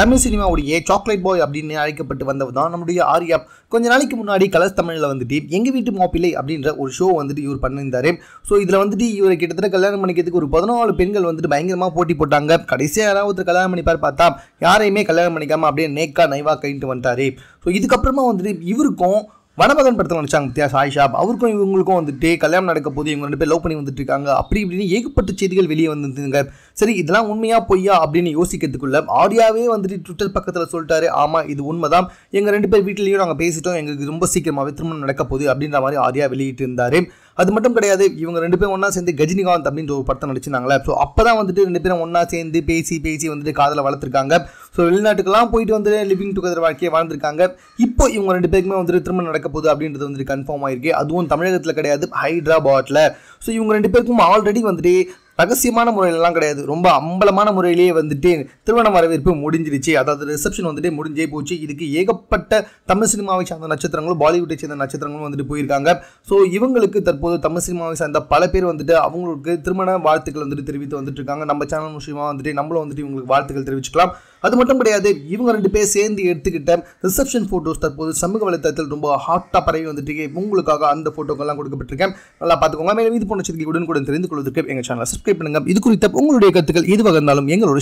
Tamil சினிமாவுடைய chocolate boy அப்படின்னு அழைக்கப்பட்டு வந்தவர் தான் நம்முடைய ஆர்யா. கொஞ்ச நாளைக்கு முன்னாடி கலர்ஸ் தமிழில் வந்துட்டு எங்கள் வீட்டு மாப்பிள்ளை அப்படின்ற ஒரு ஷோ வந்துட்டு இவர் பண்ணியிருந்தார். ஸோ இதில் வந்துட்டு இவர் கிட்டத்தட்ட கல்யாணம் பண்ணிக்கிறதுக்கு ஒரு பதினாலு பெண்கள் வந்துட்டு பயங்கரமாக போட்டி போட்டாங்க. கடைசியாக யாராவது ஒருத்தர் கல்யாணம் பண்ணிப்பார் பார்த்தா யாரையுமே கல்யாணம் பண்ணிக்காம அப்படியே நேக்கா நைவா கைட்டு வந்துட்டார். ஸோ இதுக்கப்புறமா வந்துட்டு இவருக்கும் வனமகன் படத்தில் நினச்சாங்க வித்தியாச சாய்ஷாப் அவருக்கும் இவங்களுக்கும் வந்துட்டு கல்யாணம் நடக்க போது இவங்க ரெண்டு பேர் லவ் பண்ணி வந்துட்டு இருக்காங்க. அப்படி இப்படின்னு ஏகப்பட்ட செய்திகள் வெளியே வந்துருந்துங்க. சரி இதெல்லாம் உண்மையா பொய்யா அப்படின்னு யோசிக்கிறதுக்குள்ள ஆர்யாவே வந்துட்டு ட்விட்டர் பக்கத்தில் சொல்லிட்டாரு. ஆமாம் இது உண்மைதான். எங்கள் ரெண்டு பேர் வீட்லேயும் நாங்கள் பேசிட்டோம். எங்களுக்கு ரொம்ப சீக்கிரமாகவே திருமணம் நடக்க போகுது அப்படின்ற மாதிரி ஆர்யா வெளியிட்டு இருந்தாரு அது மட்டும் கிடையாது இவங்க ரெண்டு பேரும் ஒன்றா சேர்ந்து கஜினிகாந்த் அப்படின்ற ஒரு படத்தை நடிச்சிருந்தாங்களே ஸோ அப்போ தான் வந்துட்டு ரெண்டு பேரும் ஒன்றா சேர்ந்து பேசி பேசி வந்துட்டு காதலை வளர்த்துருக்காங்க. ஸோ வெளிநாட்டுக்கெல்லாம் போயிட்டு வந்து லிவிங் டுகெதர் வாழ்க்கையை வாழ்ந்திருக்காங்க. இப்போ இவங்க ரெண்டு பேருக்குமே வந்துட்டு திரும்ப நடக்க போகுது அப்படின்றது வந்துட்டு கன்ஃபார்ம் ஆயிருக்கு. அதுவும் தமிழகத்தில் கிடையாது ஹைதராபாத்தில் ஸோ இவங்க ரெண்டு பேருக்கும் ஆல்ரெடி வந்துட்டு ரகசியமான முறையிலலாம் கிடையாது. ரொம்ப அம்பலமான முறையிலேயே வந்துட்டு திருமண வரவேற்பு முடிஞ்சிருச்சு. அதாவது ரிசப்ஷன் வந்துட்டு முடிஞ்சே போச்சு. இதுக்கு ஏகப்பட்ட தமிழ் சினிமாவை சார்ந்த நட்சத்திரங்களும் பாலிவுட்டை சேர்ந்த நட்சத்திரங்களும் வந்துட்டு போயிருக்காங்க. ஸோ இவங்களுக்கு தற்போது தமிழ் சினிமாவை சார்ந்த பல பேர் வந்துட்டு அவங்களுக்கு திருமண வாழ்த்துக்கள் வந்துட்டு தெரிவித்து வந்துட்டு இருக்காங்க. நம்ம சேனல் விஷயமா வந்துட்டு நம்மளும் வந்துட்டு இவங்களுக்கு வாழ்த்துக்கள் தெரிவிச்சுக்கலாம். அது மட்டும் கிடையாது இவங்க ரெண்டு பேர் சேர்ந்து எடுத்துக்கிட்ட ரிசப்ஷன் ஃபோட்டோஸ் தற்போது சமூக வலைத்தளத்தில் ரொம்ப ஹாட்டாக பரவி வந்துட்டு உங்களுக்காக அந்த ஃபோட்டோக்கெல்லாம் கொடுக்கப்பட்டிருக்கேன். நல்லா பார்த்துக்கோங்க. மேலும் இது போன்ற உடன் கூட தெரிந்து கொள்வதற்கு எங்கள் சேனலை சப்ஸ்கிரைப் பண்ணுங்கள் இது குறித்த உங்களுடைய கருத்துக்கள் எதுவாக இருந்தாலும் எங்களோட